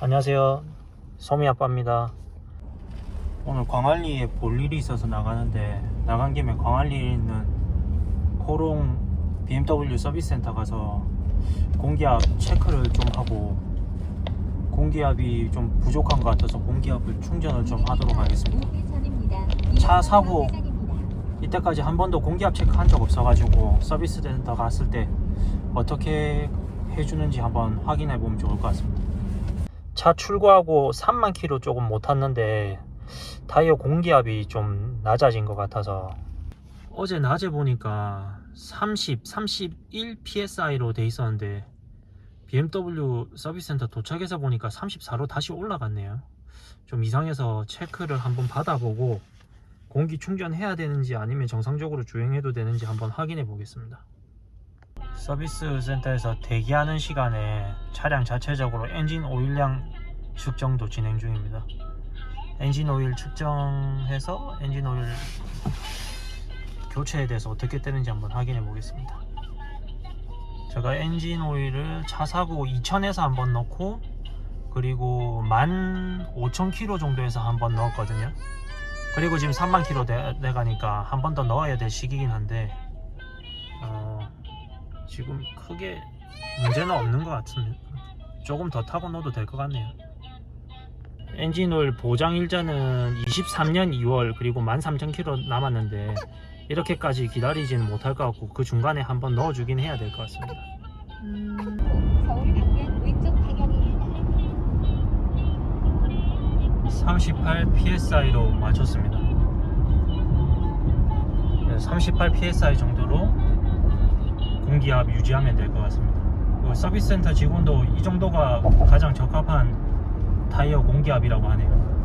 안녕하세요. 소미 아빠입니다. 오늘 광안리에 볼 일이 있어서 나가는데 나간 김에 광안리에 있는 호롱 BMW 서비스 센터 가서 공기압 체크를 좀 하고 공기압이 좀 부족한 것 같아서 공기압을 충전을 좀 하도록 하겠습니다. 차 사고 이때까지 한 번도 공기압 체크한 적 없어가지고 서비스 센터 갔을 때 어떻게 해주는지 한번 확인해 보면 좋을 것 같습니다. 차 출고하고 3만 킬로 조금 못 탔는데 타이어 공기압이 좀 낮아진 것 같아서 어제 낮에 보니까 30, 31 psi로 돼 있었는데 BMW 서비스 센터 도착해서 보니까 34로 다시 올라갔네요. 좀 이상해서 체크를 한번 받아보고 공기 충전해야 되는지 아니면 정상적으로 주행해도 되는지 한번 확인해 보겠습니다. 서비스 센터에서 대기하는 시간에 차량 자체적으로 엔진 오일량 측정도 진행 중입니다. 엔진 오일 측정해서 엔진 오일 교체에 대해서 어떻게 되는지 한번 확인해 보겠습니다. 제가 엔진 오일을 차 사고 2000에서 한번 넣고 그리고 15,000km 정도에서 한번 넣었거든요. 그리고 지금 3만 km 돼, 돼 가니까 한 번 더 넣어야 될 시기긴 한데 어, 지금 크게 문제는 없는 것 같습니다. 조금 더 타고 넣어도 될 것 같네요. 엔진오일 보장 일자는 23년 2월 그리고 13,000km 남았는데 이렇게까지 기다리지는 못할 것 같고 그 중간에 한번 넣어주긴 해야 될 것 같습니다. 방향입니다. 38 psi로 맞췄습니다. 38 psi 정도로 공기압 유지하면 될 것 같습니다. 그 서비스 센터 직원도 이 정도가 가장 적합한 타이어 공기압이라고 하네요.